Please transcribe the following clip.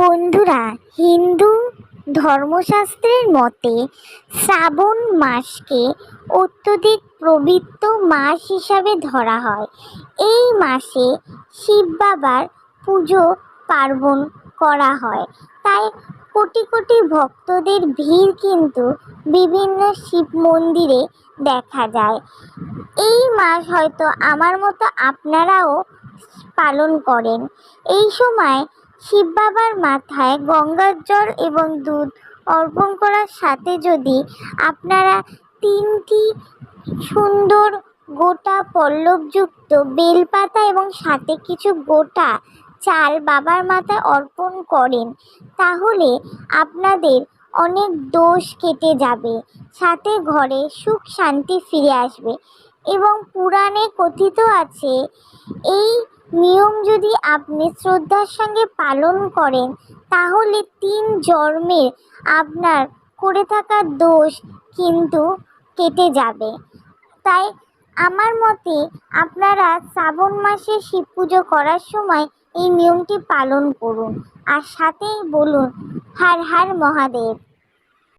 বন্ধুরা, হিন্দু ধর্মশাস্ত্রের মতে শ্রাবণ মাসকে অত্যধিক পবিত্র মাস হিসাবে ধরা হয়। এই মাসে শিব বাবার পুজো পার্বণ করা হয়। তাই কোটি কোটি ভক্তদের ভিড় কিন্তু বিভিন্ন শিব মন্দিরে দেখা যায়। এই মাস হয়তো আমার মতো আপনারাও পালন করেন। এই সময় শিব বাবার মাথায় গঙ্গার জল এবং দুধ অর্পণ করার সাথে যদি আপনারা তিনটি সুন্দর গোটা পল্লবযুক্ত বেলপাতা এবং সাথে কিছু গোটা চাল বাবার মাথায় অর্পণ করেন, তাহলে আপনাদের অনেক দোষ কেটে যাবে। সাথে ঘরে সুখ শান্তি ফিরে আসবে। এবং পুরাণে কথিত আছে, এই নিয়ম যদি আপনি শ্রদ্ধার সঙ্গে পালন করেন, তাহলে তিন জন্মের আপনার করে থাকা দোষ কিন্তু কেটে যাবে। তাই আমার মতে আপনারা শ্রাবণ মাসে শিব পুজো করার সময় এই নিয়মটি পালন করুন। আর সাথেই বলুন, হার হার মহাদেব।